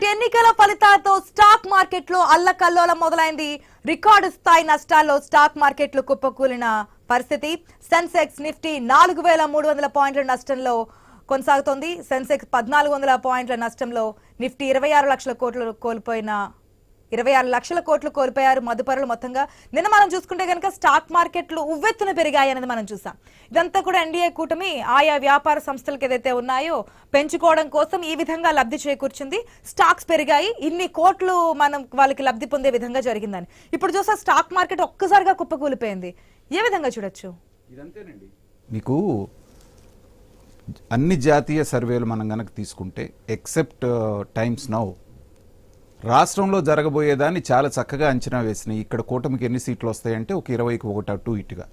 Right ఎన్నికల ఫలితాలతో stock మార్కెట్లో అల్లకల్లోలం మొదలైంది. రికార్డు స్థాయి నష్టాల్లో స్టాక్ మార్కెట్లు కుప్పకూలిన పరిస్థితి. సెన్సెక్స్ నిఫ్టీ నాలుగు వేల మూడు వందల పాయింట్ల నష్టంలో కొనసాగుతోంది. సెన్సెక్స్ పద్నాలుగు వందల పాయింట్ల నష్టంలో నిఫ్టీ ఇరవై ఆరు లక్షల కోట్లు కోల్పోయిన ఇరవై ఆరు లక్షల కోట్లు కోల్పోయారు మదుపరులు మొత్తంగా. నిన్న మనం చూసుకుంటే కనుక స్టాక్ మార్కెట్లు ఉవ్వెత్తున పెరిగాయి అనేది మనం చూసాం. ఇదంతా కూడా ఎన్డీఏ కూటమి ఆయా వ్యాపార సంస్థలకు ఏదైతే ఉన్నాయో పెంచుకోవడం కోసం ఈ విధంగా లబ్ధి చేకూర్చింది. స్టాక్స్ పెరిగాయి. ఇన్ని కోట్లు మనం వాళ్ళకి లబ్ధి పొందే విధంగా జరిగిందని. ఇప్పుడు చూస్తే స్టాక్ మార్కెట్ ఒక్కసారిగా కుప్పకూలిపోయింది. ఏ విధంగా చూడొచ్చు? ఇదంతేనండి. మీకు అన్ని జాతీయ సర్వేలు మనం గనక తీసుకుంటే ఎక్సెప్ట్ టైమ్స్ నౌ రాష్ట్రంలో జరగబోయేదాన్ని చాలా చక్కగా అంచనా వేసినాయి. ఇక్కడ కూటమికి ఎన్ని సీట్లు వస్తాయంటే ఒక ఇరవైకి ఒకటి అటు ఇటుగా.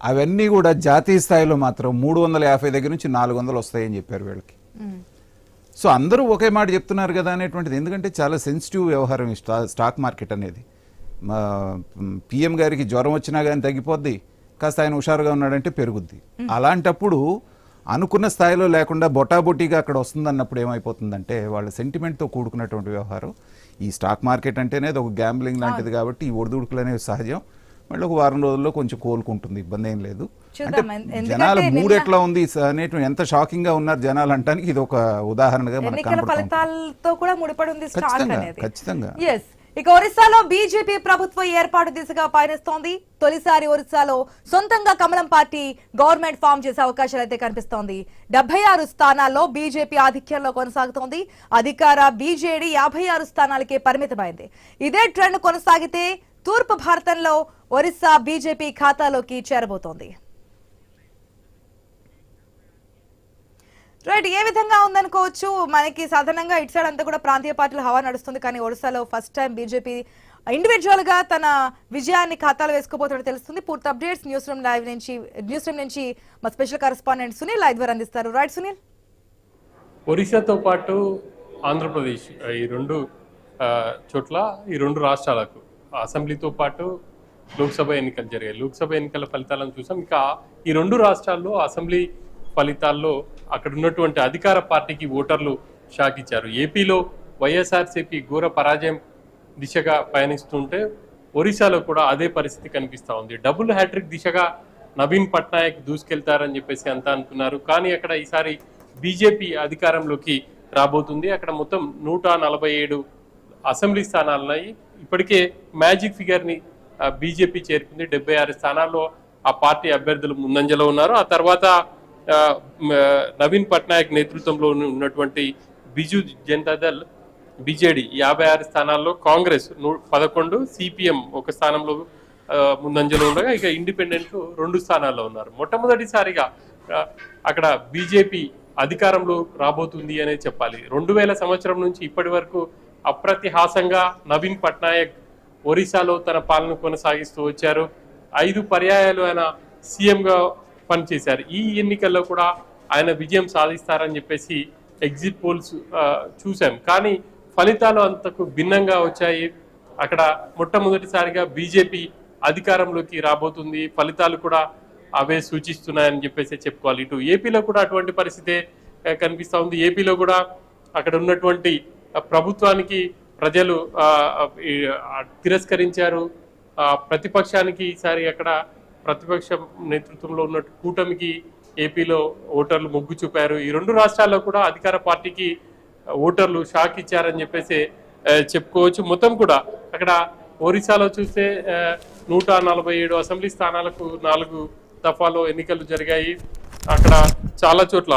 అవన్నీ కూడా జాతీయ స్థాయిలో మాత్రం మూడు వందల యాభై దగ్గర నుంచి నాలుగు వందలు వస్తాయని చెప్పారు వీళ్ళకి. సో అందరూ ఒకే మాట చెప్తున్నారు కదా అనేటువంటిది. ఎందుకంటే చాలా సెన్సిటివ్ వ్యవహారం స్టాక్ మార్కెట్ అనేది. పిఎం గారికి జ్వరం వచ్చినా కానీ తగ్గిపోద్ది. కాస్త ఆయన హుషారుగా ఉన్నాడంటే పెరుగుద్ది. అలాంటప్పుడు అనుకున్న స్థాయిలో లేకుండా బొటాబొటీగా అక్కడ వస్తుందన్నప్పుడు ఏమైపోతుందంటే వాళ్ళ సెంటిమెంట్తో కూడుకున్నటువంటి వ్యవహారం. ఈ స్టాక్ మార్కెట్ అంటేనే ఒక గ్యాంబ్లింగ్ లాంటిది కాబట్టి ఈ ఒడిదుడుకులు అనేవి సహజం. మళ్ళీ ఒక వారం రోజుల్లో కొంచెం కోలుకుంటుంది ఇబ్బంది ఏం లేదు. అంటే జనాల మూడు ఎట్లా ఉంది అనేటువంటి ఎంత షాకింగ్గా ఉన్నారు జనాలు అంటానికి ఇది ఒక ఉదాహరణగా మనకు ఫలితాలతో కూడా ముడిపడి ఉంది ఖచ్చితంగా, ఖచ్చితంగా. ఇక ఒరిస్సాలో బీజేపీ ప్రభుత్వ ఏర్పాటు దిశగా పయనిస్తోంది. తొలిసారి ఒరిస్సాలో సొంతంగా కమలం పార్టీ గవర్నమెంట్ ఫామ్ చేసే అవకాశాలు అయితే కనిపిస్తోంది. డెబ్బై ఆరు స్థానాల్లో బీజేపీ ఆధిక్యంలో కొనసాగుతోంది. అధికార బీజేడీ యాభై ఆరు స్థానాలకే పరిమితమైంది. ఇదే ట్రెండ్ కొనసాగితే తూర్పు భారతంలో ఒరిస్సా బీజేపీ ఖాతాలోకి చేరబోతోంది. రైట్ ఏ విధంగా ఉందనుకోవచ్చు? మనకి సాధారణంగా ఇటు సైడ్ అంతా కూడా ప్రాంతీయ పార్టీలు హవా నడుస్తుంది. కానీ ఒడిశాలో ఫస్ట్ టైం బీజేపీ ఇండివిజువల్గా తన విజయాన్ని ఖాతాలో వేసుకోబోతున్నట్టు తెలుస్తుంది. పూర్తి అప్డేట్స్ న్యూస్ రూమ్ లైవ్ నుంచి న్యూస్ రూమ్ నుంచి మా స్పెషల్ కరెస్పాండెంట్ సునీల్ లైవ్ ద్వారా అందిస్తారు. రైట్ సునీల్? ఒరిస్సాతో పాటు ఆంధ్రప్రదేశ్ ఈ రెండు చోట్ల ఈ రెండు రాష్ట్రాలకు అసెంబ్లీతో పాటు లోక్సభ ఎన్నికలు జరిగాయి. లోక్సభ ఎన్నికల ఫలితాలను చూసాం. ఇంకా ఈ రెండు రాష్ట్రాల్లో అసెంబ్లీ ఫలితాల్లో అక్కడ ఉన్నటువంటి అధికార పార్టీకి ఓటర్లు షాక్ ఇచ్చారు ఏపీలో వైఎస్ఆర్సీపీ ఘోర పరాజయం దిశగా పయనిస్తుంటే ఒరిస్సాలో కూడా అదే పరిస్థితి కనిపిస్తూ ఉంది. డబుల్ హ్యాట్రిక్ దిశగా నవీన్ పట్నాయక్ దూసుకెళ్తారని చెప్పేసి అంతా అనుకున్నారు. కానీ అక్కడ ఈసారి బీజేపీ అధికారంలోకి రాబోతుంది. అక్కడ మొత్తం నూట నలభై ఏడు అసెంబ్లీ స్థానాలు ఉన్నాయి. ఇప్పటికే మ్యాజిక్ ఫిగర్ని బీజేపీ చేరుకుంది. డెబ్బై ఆరు స్థానాల్లో ఆ పార్టీ అభ్యర్థులు ముందంజలో ఉన్నారు. ఆ తర్వాత నవీన్ పట్నాయక్ నేతృత్వంలో ఉన్నటువంటి బిజు జనతాదళ్ బీజేడీ యాభై ఆరు స్థానాల్లో కాంగ్రెస్ నూ- పదకొండు సిపిఎం ఒక స్థానంలో ముందంజలో ఉండగా ఇక ఇండిపెండెంట్ రెండు స్థానాల్లో ఉన్నారు. మొట్టమొదటిసారిగా అక్కడ బీజేపీ అధికారంలో రాబోతుంది అనే చెప్పాలి. రెండు వేల సంవత్సరం నుంచి ఇప్పటి వరకు అప్రతిహాసంగా నవీన్ పట్నాయక్ ఒరిస్సాలో తన పాలన కొనసాగిస్తూ వచ్చారు. ఐదు పర్యాయాలు ఆయన సీఎంగా పనిచేశారు ఈ ఎన్నికల్లో కూడా ఆయన విజయం సాధిస్తారని చెప్పేసి ఎగ్జిట్ పోల్స్ ఆ, చూశాం. కానీ ఫలితాలు అంతకు భిన్నంగా వచ్చాయి. అక్కడ మొట్టమొదటిసారిగా బీజేపీ అధికారంలోకి రాబోతుంది. ఫలితాలు కూడా అవే సూచిస్తున్నాయని చెప్పేసి చెప్పుకోవాలి. ఇటు ఏపీలో కూడా అటువంటి పరిస్థితే కనిపిస్తూ ఉంది. ఏపీలో కూడా అక్కడ ఉన్నటువంటి ప్రభుత్వానికి ప్రజలు తిరస్కరించారు. ప్రతిపక్షానికి ఈసారి అక్కడ ప్రతిపక్ష నేతృత్వంలో ఉన్న కూటమికి ఏపీలో ఓటర్లు మొగ్గు చూపారు. ఈ రెండు రాష్ట్రాల్లో కూడా అధికార పార్టీకి ఓటర్లు షాక్ ఇచ్చారని చెప్పేసి చెప్పుకోవచ్చు. మొత్తం కూడా అక్కడ ఒరిస్సాలో చూస్తే నూట నలభై ఏడు అసెంబ్లీ స్థానాలకు నాలుగు దఫాలో ఎన్నికలు జరిగాయి. అక్కడ చాలా చోట్ల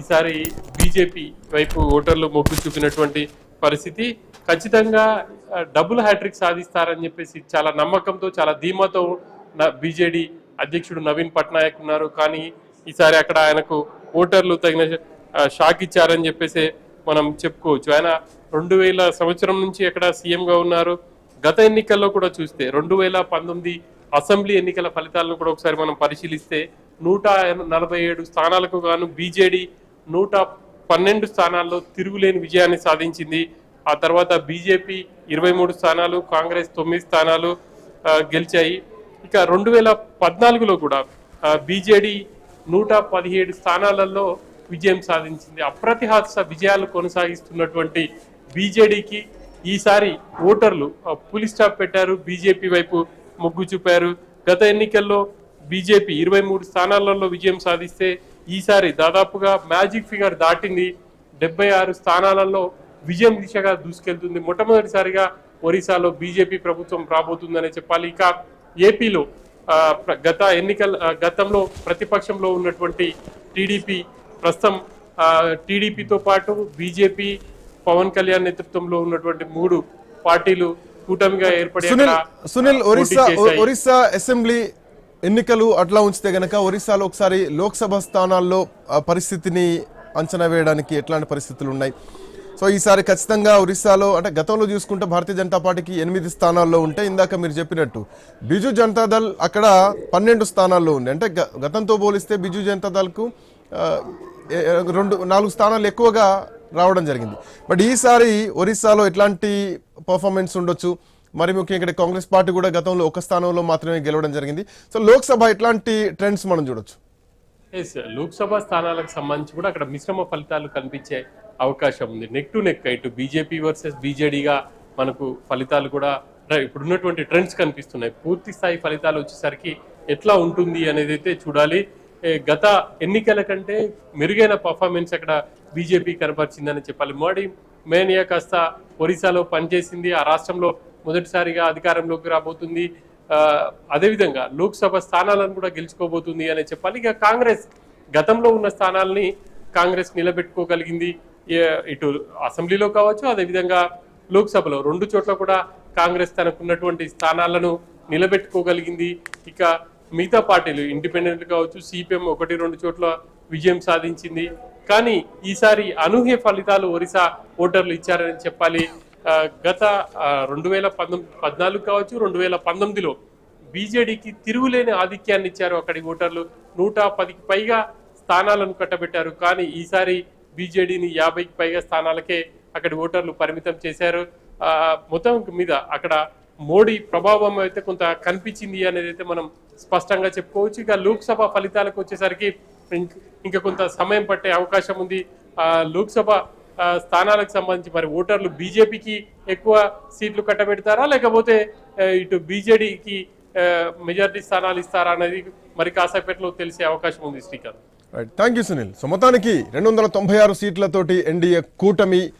ఈసారి బీజేపీ వైపు ఓటర్లు మొగ్గు చూపినటువంటి పరిస్థితి. ఖచ్చితంగా డబుల్ హ్యాట్రిక్ సాధిస్తారని చెప్పేసి చాలా నమ్మకంతో చాలా ధీమాతో బీజేడీ అధ్యక్షుడు నవీన్ పట్నాయక్ ఉన్నారు. కానీ ఈసారి అక్కడ ఆయనకు ఓటర్లు తగిన షాక్ ఇచ్చారని చెప్పేసి మనం చెప్పుకోవచ్చు. ఆయన రెండు వేల సంవత్సరం నుంచి అక్కడ సీఎంగా ఉన్నారు. గత ఎన్నికల్లో కూడా చూస్తే రెండు వేల పంతొమ్మిది అసెంబ్లీ ఎన్నికల ఫలితాలను కూడా ఒకసారి మనం పరిశీలిస్తే నూట నలభై ఏడు స్థానాలకు గాను బీజేడీ నూట పన్నెండు స్థానాల్లో తిరుగులేని విజయాన్ని సాధించింది. ఆ తర్వాత బీజేపీ ఇరవై మూడు స్థానాలు కాంగ్రెస్ తొమ్మిది స్థానాలు గెలిచాయి. ఇక రెండు వేల పద్నాలుగులో కూడా బీజేడీ నూట పదిహేడు స్థానాలలో విజయం సాధించింది. అప్రతిహాస విజయాలు కొనసాగిస్తున్నటువంటి బీజేడీకి ఈసారి ఓటర్లు పులి స్టాప్ పెట్టారు బీజేపీ వైపు మొగ్గు చూపారు. గత ఎన్నికల్లో బీజేపీ ఇరవై మూడు స్థానాలలో విజయం సాధిస్తే ఈసారి దాదాపుగా మ్యాజిక్ ఫిగర్ దాటింది. డెబ్బై ఆరు స్థానాలలో విజయం దిశగా దూసుకెళ్తుంది. మొట్టమొదటిసారిగా ఒరిస్సాలో బీజేపీ ప్రభుత్వం రాబోతుందనే చెప్పాలి. ఇక ఏపీలో గత ఎన్నికల గతంలో ప్రతిపక్షంలో ఉన్నటువంటి టీడీపీ ప్రస్తుతం టీడీపీతో పాటు బీజేపీ పవన్ కళ్యాణ్ నేతృత్వంలో ఉన్నటువంటి మూడు పార్టీలు కూటమిగా ఏర్పడి సునీల్ ఒరిస్సా. ఒరిస్సా అసెంబ్లీ ఎన్నికలు అట్లా ఉంచితే గనక ఒరిస్సాలో ఒకసారి లోక్సభ స్థానాల్లో పరిస్థితిని అంచనా వేయడానికి ఎట్లాంటి పరిస్థితులు ఉన్నాయి సో ఈసారి ఖచ్చితంగా ఒరిస్సాలో అంటే గతంలో చూసుకుంటే భారతీయ జనతా పార్టీకి ఎనిమిది స్థానాల్లో ఉంటే ఇందాక మీరు చెప్పినట్టు. బిజు జనతాదళ్ అక్కడ పన్నెండు స్థానాల్లో ఉంది. అంటే గ- గతంతో పోలిస్తే బిజు జనతాదళ్కు రెండు నాలుగు స్థానాలు ఎక్కువగా రావడం జరిగింది. బట్ ఈసారి ఒరిస్సాలో ఎట్లాంటి పర్ఫార్మెన్స్ ఉండొచ్చు? మరి ముఖ్యంగా ఇక్కడ కాంగ్రెస్ పార్టీ కూడా గతంలో ఒక స్థానంలో మాత్రమే గెలవడం జరిగింది. సో లోక్సభ ఎట్లాంటి ట్రెండ్స్ మనం చూడొచ్చు? లోక్సభ స్థానాలకు సంబంధించి కూడా అక్కడ మిశ్రమ ఫలితాలు కనిపించే అవకాశం ఉంది. నెక్ టు నెక్ ఇటు బీజేపీ వర్సెస్ బీజేడీగా మనకు ఫలితాలు కూడా ఇప్పుడున్నటువంటి ట్రెండ్స్ కనిపిస్తున్నాయి. పూర్తి స్థాయి ఫలితాలు వచ్చేసరికి ఎట్లా ఉంటుంది అనేది అయితే చూడాలి. గత ఎన్నికల కంటే మెరుగైన పర్ఫార్మెన్స్ అక్కడ బీజేపీ కనపరిచిందని చెప్పాలి. మోడీ మేనియా కాస్త ఒరిస్సాలో పనిచేసింది. ఆ రాష్ట్రంలో మొదటిసారిగా అధికారంలోకి రాబోతుంది. అదేవిధంగా లోక్సభ స్థానాలను కూడా గెలుచుకోబోతుంది అని చెప్పాలి. ఇక కాంగ్రెస్ గతంలో ఉన్న స్థానాలని కాంగ్రెస్ నిలబెట్టుకోగలిగింది. ఇటు అసెంబ్లీలో కావచ్చు అదేవిధంగా లోక్సభలో రెండు చోట్ల కూడా కాంగ్రెస్ తనకున్నటువంటి స్థానాలను నిలబెట్టుకోగలిగింది. ఇక మిగతా పార్టీలు ఇండిపెండెంట్ కావచ్చు సిపిఎం ఒకటి రెండు చోట్ల విజయం సాధించింది. కానీ ఈసారి అనూహ్య ఫలితాలు ఒరిస్సా ఓటర్లు ఇచ్చారని చెప్పాలి. గత రెండు వేల పంతొమ్మిది పద్నాలుగు కావచ్చు రెండు వేల పంతొమ్మిదిలో బీజేడీకి తిరుగులేని ఆధిక్యాన్ని ఇచ్చారు అక్కడి ఓటర్లు. నూట పదికి పైగా స్థానాలను కట్టబెట్టారు. కానీ ఈసారి బీజేడీని యాభైకి పైగా స్థానాలకే అక్కడి ఓటర్లు పరిమితం చేశారు. మొత్తం మీద అక్కడ మోడీ ప్రభావం అయితే కొంత కనిపించింది అనేది అయితే మనం స్పష్టంగా చెప్పుకోవచ్చు. ఇక లోక్సభ ఫలితాలకు వచ్చేసరికి ఇంక- ఇంకా కొంత సమయం పట్టే అవకాశం ఉంది. లోక్సభ స్థానాలకు సంబంధించి మరి ఓటర్లు బీజేపీకి ఎక్కువ సీట్లు కట్టబెడతారా? లేకపోతే ఇటు బీజేడీకి మెజారిటీ స్థానాలు ఇస్తారా అనేది మరి కాసేపట్లో తెలిసే అవకాశం ఉంది Srikanth. Thank you Sunil so మొత్తానికి రెండు వందల తొంభై ఆరు సీట్లతోటి ఎన్డీఏ కూటమి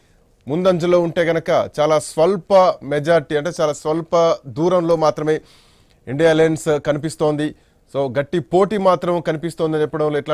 ముందంజలో ఉంటే గనక చాలా స్వల్ప మెజార్టీ అంటే చాలా స్వల్ప దూరంలో మాత్రమే ఇండియా అలయన్స్ కనిపిస్తోంది. సో గట్టి పోటీ మాత్రం కనిపిస్తోందని చెప్పడంలో ఎట్లాంటి